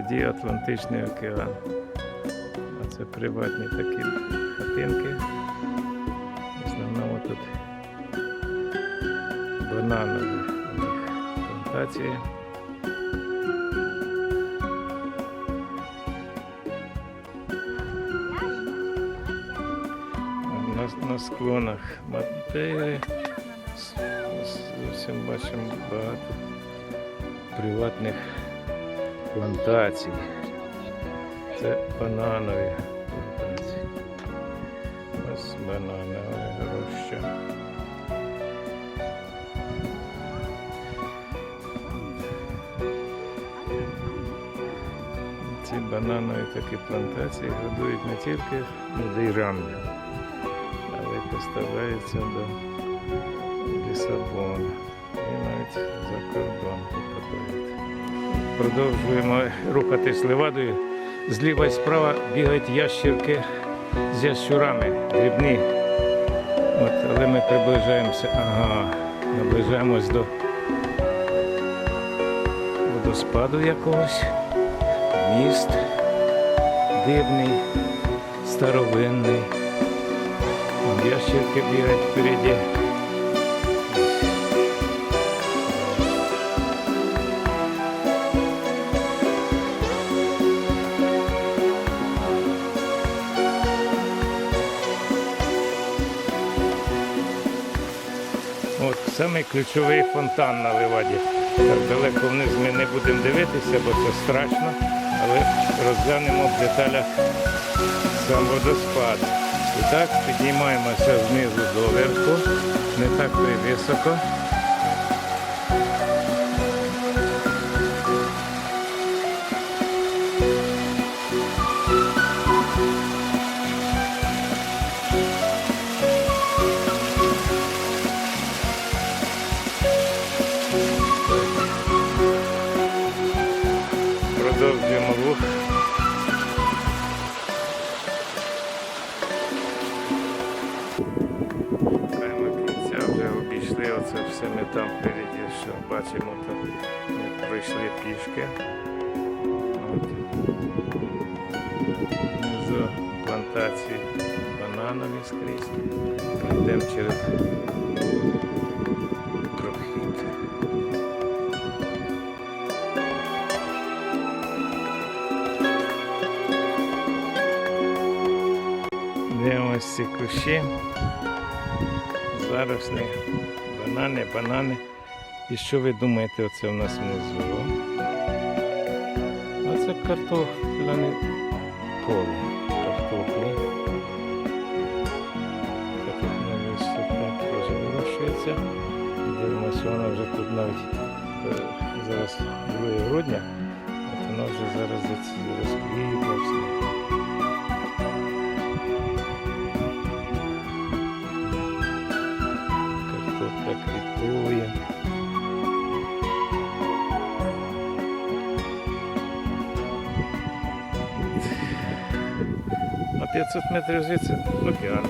Впереді Атлантичний океан. А це приватні такі хатинки. В основному тут бананові у них плантації. На, на склонах с- зовсім бачимо багато приватних плантацій. Це бананові плантації. Ось бананове роща. Ці бананові такі плантації годують не тільки людей рамля, але й поставляються до Лісабону і навіть за кордон попадають. Продовжуємо рухатись левадою. Зліва і справа бігають ящірки з ящурами, дрібні. От, але ми приближаємося, ага, наближаємось до водоспаду якогось. Міст дивний, старовинний. Ящерки бігають впереді. От самий ключовий фонтан на Леваді. Так далеко вниз ми не будемо дивитися, бо це страшно, але розглянемо в деталях сам водоспад. І так піднімаємося знизу доверху, не так високо. Продовжуємо рух. Маємо кінця вже обійшли оце все ми там впереді, що бачимо, то ми пройшли пішки. От. Внизу плантації бананові скрізь. Йдемо через Дивимось ці кущі. Зарослі, банани, банани. І що ви думаєте, оце у нас внизу? Оце картопляне поле. Картоплі. Картопляне супер теж вирощується. Дивимося, вона вже тут навіть е, зараз 2 грудня, от вона вже зараз розквітла все. 500 метрів звідси океан.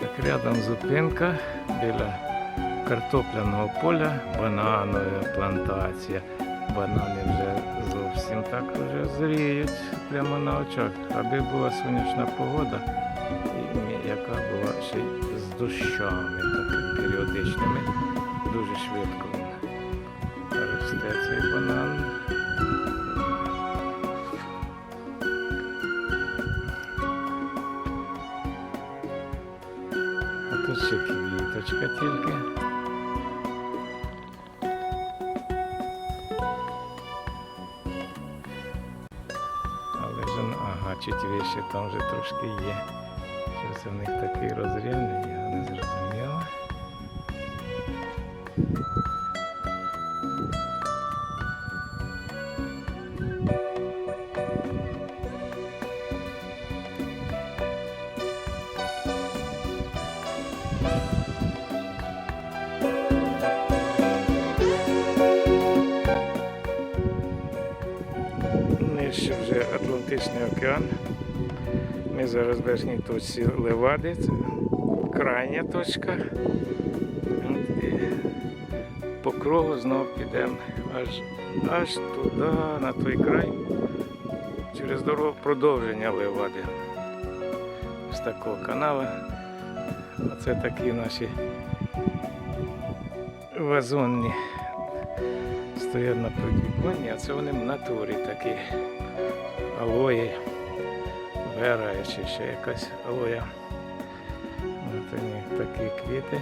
Так рядом зупинка біля картопляного поля, бананова плантація. Банани вже зовсім так вже зріють прямо на очах. Аби була сонячна погода, яка була ще й з дощами такими періодичними, дуже швидко росте цей банан. Ще квіточка тільки. Але вже, ну, ага, чуть вище там вже трошки є. Що це в них такий розрівний, я не зрозуміла. Вже Атлантичний океан. Ми зараз в верхній точці Левади, це крайня точка. По кругу знов підемо аж, аж туди, на той край. Через дорогу продовження левади. З такого каналу. Оце такі наші вазонні стоять на підвіконні, а це вони в натурі такі алої, вера чи ще якась алоя. От вони такі квіти.